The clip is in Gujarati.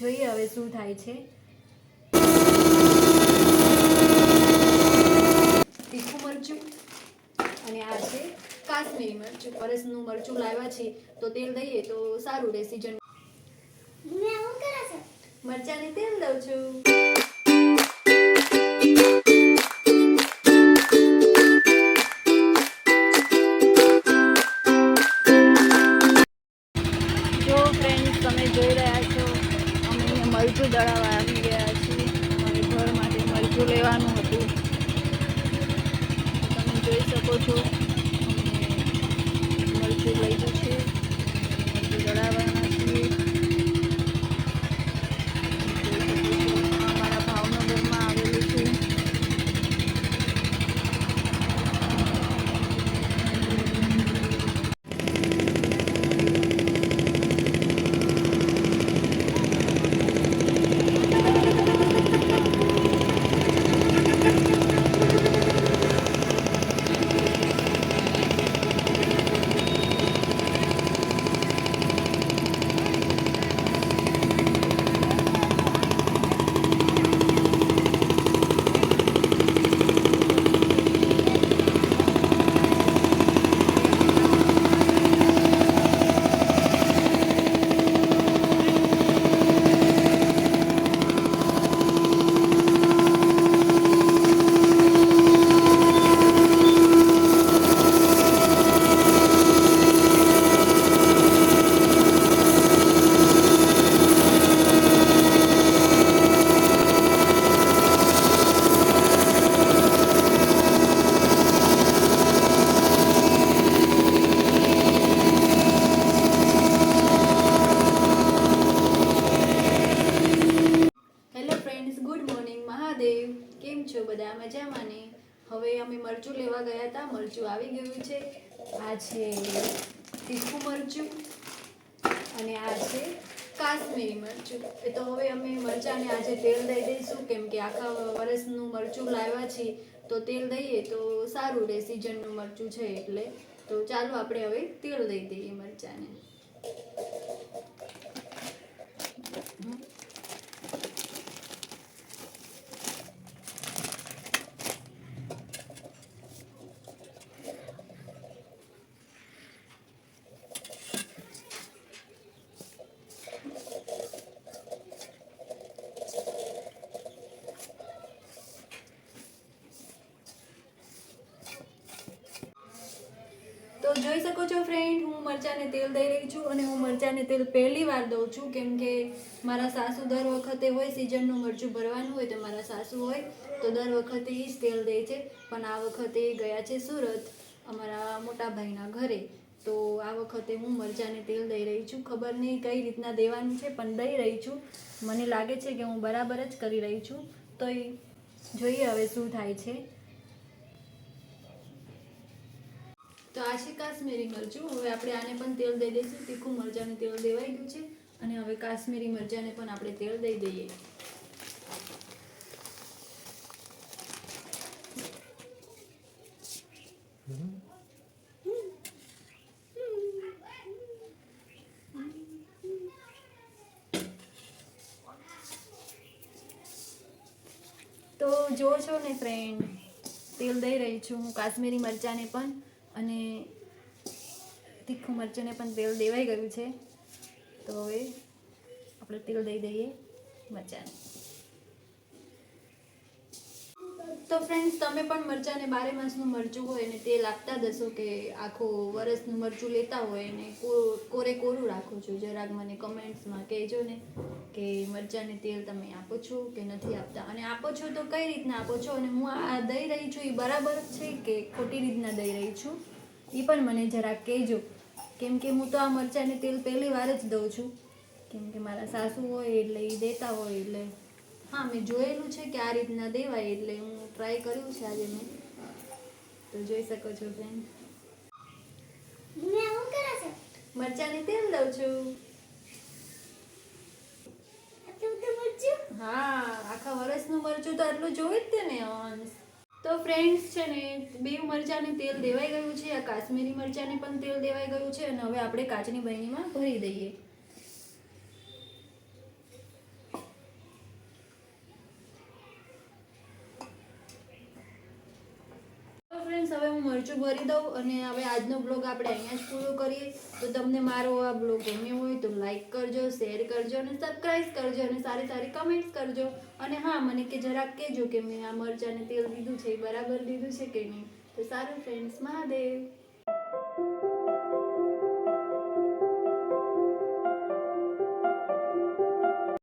જોઈએ હવે શું થાય છે. તીખું મરચું અને આ છે કાશ્મીરી મરચું. પરસનું મરચું લાવ્યા છે. તો તેલ દઈએ તો સારું રહે સીઝન મરચાને તેલ દઉં છું. મરચું દળાવવા આવી ગયા છીએ. અમારે ઘર માટે મરચું લેવાનું હતું. તમે જોઈ શકો છો. મરચું લઈ છે મરચું દળાવવાના છીએ જોઈ શકો છો, આ અમારા ભાવનગરમાં આવેલું છે hello friends good morning Mahadev કેમ છો? બધા મજામાં ને? હવે અમે મરચું લેવા ગયા હતા. મરચું આવી ગયું છે. આ છે તીખું મરચું અને આ છે કાશ્મીરી મરચું. એ તો હવે અમે મરચાંને આજે તેલ દઈ દઈશું. કેમ કે આખા વર્ષનું મરચું લાવ્યા છીએ. તો તેલ દઈએ તો સારું રહે, સિઝનનું મરચું છે એટલે. તો ચાલો આપણે હવે તેલ દઈ દઈએ મરચાંને તો જોઈ શકો છો ફ્રેન્ડ હું મરચાંને તેલ દઈ રહી છું અને હું મરચાંને તેલ પહેલી વાર દઉં છું. કેમ કે મારા સાસુ દર વખતે હોય સિઝનનું મરચું ભરવાનું હોય તો મારા સાસુ હોય, તો દર વખતે એ જ તેલ દે છે. પણ આ વખતે ગયા છે સુરત, અમારા મોટા ભાઈના ઘરે. તો આ વખતે હું મરચાંને તેલ દઈ રહી છું. ખબર નહીં કઈ રીતના દેવાનું છે, પણ દઈ રહી છું. મને લાગે છે કે હું બરાબર જ કરી રહી છું. તો એ જોઈએ હવે શું થાય છે. તો આ છે કાશ્મીરી મરચું. હવે આપણે આને પણ તેલ દઈ દઈશું. તીખું મરચાંને તેલ દેવાઈ ગયું છે. અને હવે કાશ્મીરી મરચાંને પણ આપણે તેલ દઈ દઈએ. તો જો છો ને ફ્રેન્ડ તેલ દઈ રહી છું હું કાશ્મીરી મરચાંને પણ. અને તીખું મરચાંને પણ તેલ દેવાઈ ગયું છે. તો હવે આપણે તેલ દઈ દઈએ મરચાંને. તો ફ્રેન્ડ્સ તમે પણ મરચાંને બારે માસનું મરચું હોય અને તેલ આપતા દસો કે આખું વરસનું મરચું લેતા હોય ને કોરે કોરું રાખો છો? જરાક મને કમેન્ટ્સમાં કહેજો ને કે મરચાંને તેલ તમે આપો છો કે નથી આપતા? અને આપો છો તો કઈ રીતના આપો છો? અને હું આ દઈ રહી છું એ બરાબર છે કે ખોટી રીતના દઈ રહી છું? એ પણ મને જરાક કહેજો. કેમ કે હું તો આ મરચાંને તેલ પહેલી વાર જ દઉં છું. કેમ કે મારા સાસુ હોય એટલે એ દેતા હોય એટલે. હા મેં જોયેલું છે કે આ રીતના દેવાય એટલે હું ટ્રાય કર્યું છે આજે મેં. તો જોઈ શકો છો ફ્રેન્ડ મરચાંને તેલ દઉં છું. હા આખા વર્ષનું મરચું તો આટલું જોઈ જ તે ને અંશ તો ફ્રેન્ડ્સ છે ને, બે મરચાંને તેલ દેવાઈ ગયું છે, આ કાશ્મીરી મરચાંને પણ તેલ દેવાઈ ગયું છે અને હવે આપણે કાચની બરણીમાં ભરી દઈએ. ફ્રેન્ડ્સ હવે હું મરચું ભરી દઉં અને હવે આજનો બ્લોગ આપણે અહીંયા જ પૂરો કરીએ. તો તમને મારો આ બ્લોગ ગમ્યો હોય તો લાઈક કરજો શેર કરજો અને સબસ્ક્રાઈબ કરજો અને સારી સારી કમેન્ટ્સ કરજો. અને હા, મને કે જરાક કહેજો કે મેં આ મરચાંને તેલ લીધું છે, એ બરાબર લીધું છે કે નહીં? તો સારું ફ્રેન્ડ્સ મહાદેવ.